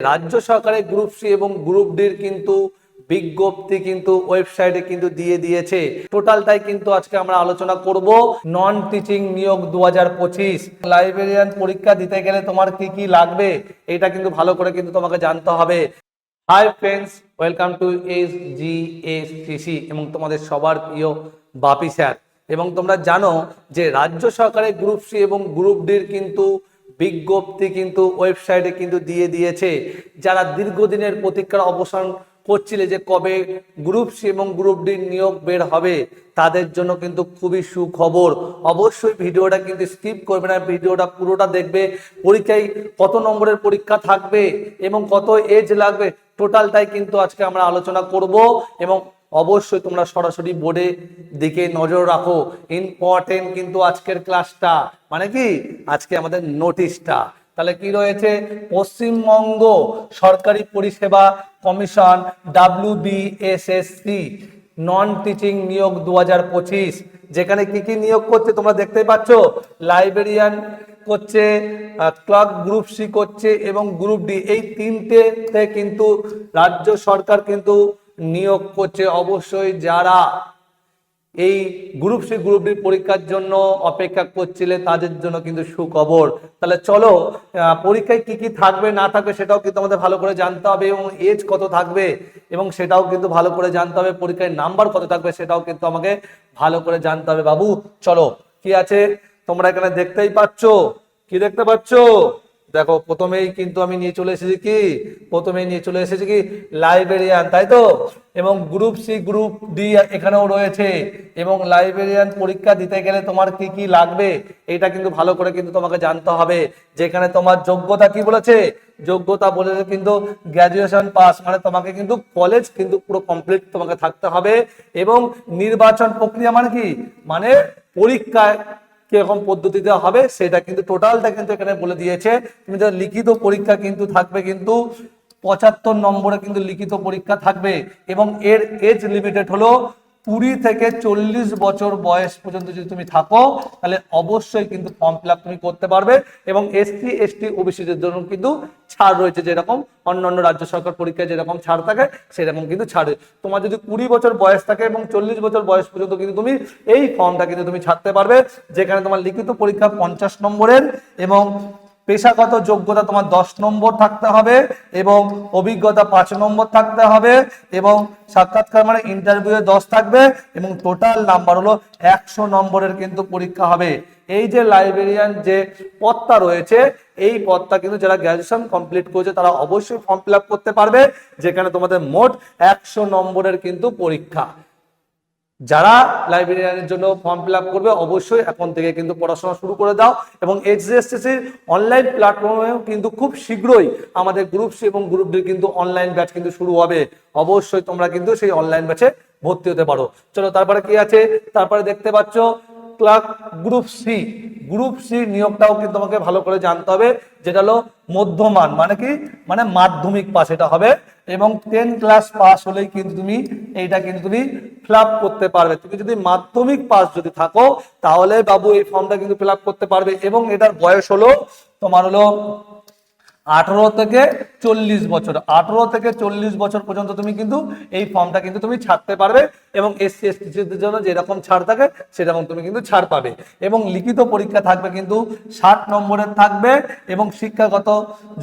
রাজ্য সরকারের group C এবং গ্রুপ ডির কিন্তু বিজ্ঞপ্তি কিন্তু ওয়েবসাইটে কিন্তু দিয়ে দিয়েছে। টোটালটাই কিন্তু আজকে আমরা আলোচনা করব। নন টিচিং নিয়োগ দু হাজার পঁচিশ। লাইব্রেরিয়ান পরীক্ষা দিতে গেলে তোমার কি কি লাগবে? এটা কিন্তু ভালো করে কিন্তু তোমাকে জানতে হবে। Hi friends welcome to S G S TC এবং তোমাদের সবার প্রিয় বাপি স্যার। এবং তোমরা জানো যে রাজ্য সরকারের গ্রুপ সি এবং গ্রুপ ডির কিন্তু বিজ্ঞপ্তি কিন্তু ওয়েবসাইটে কিন্তু দিয়ে দিয়েছে। যারা দীর্ঘদিনের প্রতীক্ষার অবসান করছিলে যে কবে গ্রুপ সি এবং গ্রুপ ডি নিয়োগ বের হবে, তাদের জন্য কিন্তু খুবই সুখবর। অবশ্যই ভিডিওটা কিন্তু স্কিপ করবে না, ভিডিওটা পুরোটা দেখবে, পরীক্ষায় কত নম্বরের পরীক্ষা থাকবে এবং কত এজ লাগবে, টোটালটাই কিন্তু আজকে আমরা আলোচনা করব এবং অবশ্যই তোমরা সরাসরি বোর্ডে দিকে নজর রাখো। ইম্পর্টেন্ট কিন্তু আজকের ক্লাসটা মানে কি? আজকে আমাদের নোটিশটা তাহলে কি রয়েছে? পশ্চিমবঙ্গ সরকারি পরিষেবা কমিশন ডাব্লিউ নন টিচিং নিয়োগ দু হাজার পঁচিশ। যেখানে কি কি নিয়োগ করছে তোমরা দেখতে পাচ্ছ? লাইব্রেরিয়ান করছে ক্লার্ক গ্রুপ সি করছে এবং গ্রুপ ডি এই তিনটে কিন্তু রাজ্য সরকার কিন্তু নিয়োগ করছে অবশ্যই যারা এই গ্রুপ সি গ্রুপ ডি পরীক্ষার জন্য অপেক্ষা করছিলে, তাদের জন্য কিন্তু সুখবর। তাহলে চলো পরীক্ষায় কি কি থাকবে, না থাকবে সেটাও কিন্তু আমাদের ভালো করে জানতে হবে এবং এজ কত থাকবে এবং সেটাও কিন্তু ভালো করে জানতে হবে, পরীক্ষায় নাম্বার কত থাকবে সেটাও কিন্তু আমাকে ভালো করে জানতে হবে। বাবু, চলো, কি আছে? তোমরা এখানে দেখতেই পাচ্ছ। কি দেখতে পাচ্ছ? দেখো, প্রথমেই কিন্তু আমি নিয়ে চলে এসেছি কি? প্রথমেই নিয়ে চলে এসেছি কি? লাইব্রেরিয়ান, তাই তো? এবং গ্রুপ সি গ্রুপ ডি এখানেও রয়েছে। এবং লাইব্রেরিয়ান পরীক্ষা দিতে গেলে তোমার কি কি লাগবে? এটা কিন্তু ভালো করে কিন্তু তোমাকে জানতে হবে। যেখানে তোমার যোগ্যতা কি বলেছে? যোগ্যতা বলেছে কিন্তু গ্র্যাজুয়েশন পাস মানে তোমাকে কিন্তু কলেজ কিন্তু পুরো কমপ্লিট তোমাকে থাকতে হবে। এবং নির্বাচন প্রক্রিয়া মানে কি? মানে পরীক্ষায় কীরকম পদ্ধতিতে হবে সেটা কিন্তু টোটালটা কিন্তু এখানে বলে দিয়েছে। তুমি লিখিত পরীক্ষা কিন্তু থাকবে কিন্তু পঁচাত্তর নম্বরে কিন্তু লিখিত পরীক্ষা থাকবে এবং এর এজ লিমিটেড হলো কুড়ি থেকে চল্লিশ বছর বয়স পর্যন্ত যদি তুমি থাকো, তাহলে অবশ্যই কিন্তু ফর্ম ফিল তুমি করতে পারবে এবং এসসি এসটি ওবিসিদের জন্য কিন্তু ছাড় রয়েছে যেরকম, অন্যান্য রাজ্য সরকার পরীক্ষায় যেরকম ছাড় থাকে, সেরকম কিন্তু ছাড়ে তোমার যদি কুড়ি বছর বয়স থাকে এবং চল্লিশ বছর বয়স পর্যন্ত কিন্তু তুমি এই ফর্মটা কিন্তু তুমি ছাড়তে পারবে, যেখানে তোমার লিখিত পরীক্ষা পঞ্চাশ নম্বরের এবং পেশাগত যোগ্যতা তোমার দশ নম্বর থাকতে হবে এবং অভিজ্ঞতা পাঁচ নম্বর থাকতে হবে এবং সাক্ষাৎকার মানে ইন্টারভিউ দশ থাকবে এবং টোটাল নাম্বার হলো একশো নম্বরের কিন্তু পরীক্ষা হবে। এই যে লাইব্রেরিয়ান যে পদটা রয়েছে, এই পদটা কিন্তু যারা গ্র্যাজুয়েশন কমপ্লিট করেছে তারা অবশ্যই ফর্ম ফিল করতে পারবে, যেখানে তোমাদের মোট একশো নম্বরের কিন্তু পরীক্ষা। যারা লাইব্রেরিয়ানের জন্য ফর্ম ফিল করবে, অবশ্যই এখন থেকে কিন্তু পড়াশোনা শুরু করে দাও এবং এইচডিএসটিসির অনলাইন প্ল্যাটফর্মেও কিন্তু খুব শীঘ্রই আমাদের গ্রুপ সি এবং গ্রুপ ডি কিন্তু অনলাইন ব্যাচ কিন্তু শুরু হবে। অবশ্যই তোমরা কিন্তু সেই অনলাইন ব্যাচে ভর্তি হতে পারো। চলো, তারপরে কি আছে? তারপরে দেখতে পাচ্ছ clerk group C group C নিয়োগটাও কিন্তু তোমাকে ভালো করে জানতে হবে। যেটা হলো মধ্যমান মানে কি? মানে মাধ্যমিক পাস এটা হবে এবং টেন ক্লাস পাস হলেই কিন্তু তুমি, এইটা কিন্তু তুমি ফিল করতে পারবে। তুমি যদি মাধ্যমিক পাস যদি থাকো, তাহলে বাবু এই ফর্মটা কিন্তু ফিল করতে পারবে এবং এটার বয়স হলো, তোমার হলো আঠারো থেকে চল্লিশ বছর। আঠারো থেকে চল্লিশ বছর পর্যন্ত তুমি কিন্তু এই ফর্মটা কিন্তু তুমি ছাড়তে পারবে এবং এসসি এসটিদের জন্য যেরকম ছাড় থাকে, সেরকম তুমি কিন্তু ছাড় পাবে। এবং লিখিত পরীক্ষা থাকবে কিন্তু ষাট নম্বরের থাকবে এবং শিক্ষাগত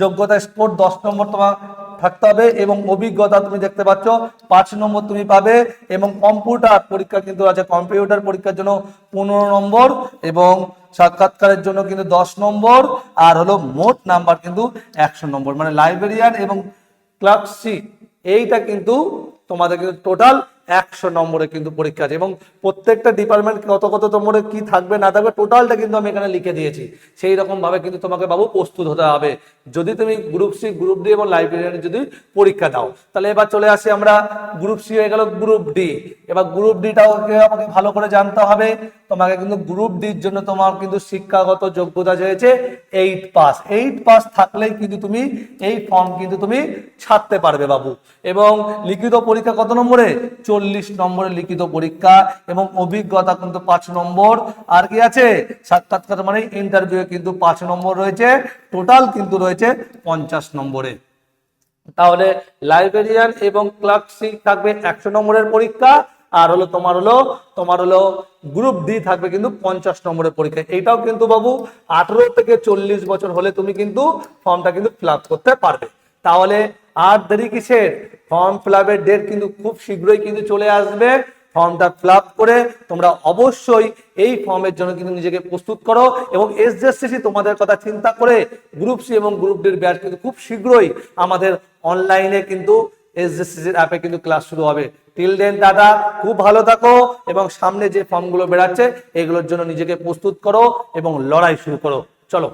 যোগ্যতা স্কোর দশ নম্বর তোমার থাকতে হবে এবং অভিজ্ঞতা তুমি দেখতে পাচ্ছ, পাঁচ নম্বর তুমি পাবে এবং কম্পিউটার পরীক্ষা কিন্তু আছে, কম্পিউটার পরীক্ষার জন্য পনেরো নম্বর এবং সাক্ষাৎকারের জন্য কিন্তু দশ নম্বর, আর হলো মোট নাম্বার কিন্তু একশো নম্বর মানে লাইব্রেরিয়ান এবং ক্লার্কশিপ এইটা কিন্তু তোমাদের কিন্তু টোটাল একশো নম্বরে কিন্তু পরীক্ষা আছে এবং প্রত্যেকটা ডিপার্টমেন্ট কত কত নম্বরে কি থাকবে না থাকবে টোটালটা কিন্তু আমি এখানে লিখে দিয়েছি। সেই রকম ভাবে কিন্তু তোমাকে বাবু প্রস্তুত হতে হবে। যদি তুমি গ্রুপ সি গ্রুপ ডি এবং লাইব্রেরিয়ান যদি পরীক্ষা দাও, তাহলে এবার চলে আসি আমরা গ্রুপ সি হয়ে গেল গ্রুপ ডি এবার গ্রুপ ডিটাও আমাকে ভালো করে জানতে হবে। তোমাকে কিন্তু গ্রুপ ডির জন্য তোমার কিন্তু শিক্ষাগত যোগ্যতা চেয়েছে এইট পাস এইট পাস থাকলেই কিন্তু তুমি এই ফর্ম কিন্তু তুমি ছাড়তে পারবে বাবু। এবং লিখিত পরীক্ষা কত নম্বরে? চল্লিশ নম্বরের লিখিত পরীক্ষা এবং অভিজ্ঞতা কিন্তু পাঁচ নম্বর। আর কি আছে? সাক্ষাৎকার মানে ইন্টারভিউ কিন্তু পাঁচ নম্বর রয়েছে। টোটাল কিন্তু রয়েছে পঞ্চাশ নম্বরে। তাহলে লাইব্রেরিয়ান এবং ক্লার্কশিপ থাকবে একশো নম্বরের পরীক্ষা, আর হলো তোমার হলো তোমার হলো গ্রুপ ডি থাকবে কিন্তু পঞ্চাশ নম্বরের পরীক্ষা। এটাও কিন্তু বাবু আঠারো থেকে চল্লিশ বছর হলে তুমি কিন্তু ফর্মটা কিন্তু ফিল করতে পারবে। তাহলে আর দেরি কিসের? ফর্ম ফিল ডেট কিন্তু খুব শীঘ্রই কিন্তু চলে আসবে। ফর্মটা ফিল করে তোমরা অবশ্যই এই ফর্মের জন্য কিন্তু নিজেকে প্রস্তুত করো এবং এস এসজেসসি তোমাদের কথা চিন্তা করে গ্রুপ সি এবং গ্রুপ ডির ব্যাচ কিন্তু খুব শীঘ্রই আমাদের অনলাইনে কিন্তু এস এসজেসসির অ্যাপে কিন্তু ক্লাস শুরু হবে। টিল দেন দাদা, খুব ভালো থাকো এবং সামনে যে ফর্মগুলো বেরাচ্ছে এগুলোর জন্য নিজেকে প্রস্তুত করো এবং লড়াই শুরু করো। চলো।